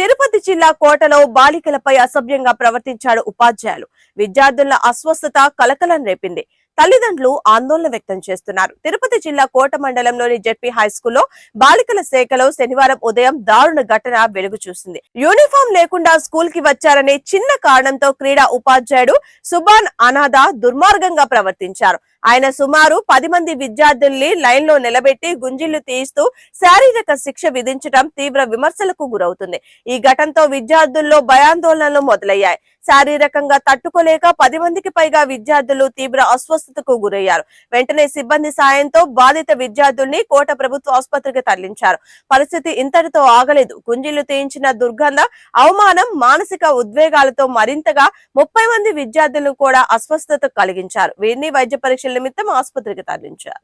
తిరుపతి జిల్లా కోటలో బాలికలపై అసభ్యంగా ప్రవర్తించాడు ఉపాధ్యాయులు. విద్యార్థుల అస్వస్థత కలకలం రేపింది. తల్లిదండ్రులు ఆందోళన వ్యక్తం చేస్తున్నారు. తిరుపతి జిల్లా కోట మండలంలోని జెడ్పీ హై స్కూల్లో బాలికల శాఖలో శనివారం ఉదయం దారుణ ఘటన వెలుగు చూసింది. యూనిఫామ్ లేకుండా స్కూల్కి వచ్చారనే చిన్న కారణంతో క్రీడా ఉపాధ్యాయుడు సుబాన్ అనాథ దుర్మార్గంగా ప్రవర్తించారు. ఆయన సుమారు పది మంది విద్యార్థుల్ని లైన్లో నిలబెట్టి గుంజిళ్ళు తీయిస్తూ శారీరక శిక్ష విధించడం తీవ్ర విమర్శలకు గురవుతుంది. ఈ ఘటనతో విద్యార్థుల్లో భయాందోళనలు మొదలయ్యాయి. శారీరకంగా లేక పది మందికి పైగా విద్యార్థులు తీవ్ర అస్వస్థతకు గురయ్యారు. వెంటనే సిబ్బంది సాయంతో బాధిత విద్యార్థుల్ని కోట ప్రభుత్వ ఆసుపత్రికి తరలించారు. పరిస్థితి ఇంతటితో ఆగలేదు. గుంజీలు తీయించిన దుర్గంధ అవమానం మానసిక ఉద్వేగాలతో మరింతగా ముప్పై మంది విద్యార్థులు కూడా అస్వస్థత కలిగించారు. వీరిని వైద్య పరీక్షల నిమిత్తం ఆసుపత్రికి తరలించారు.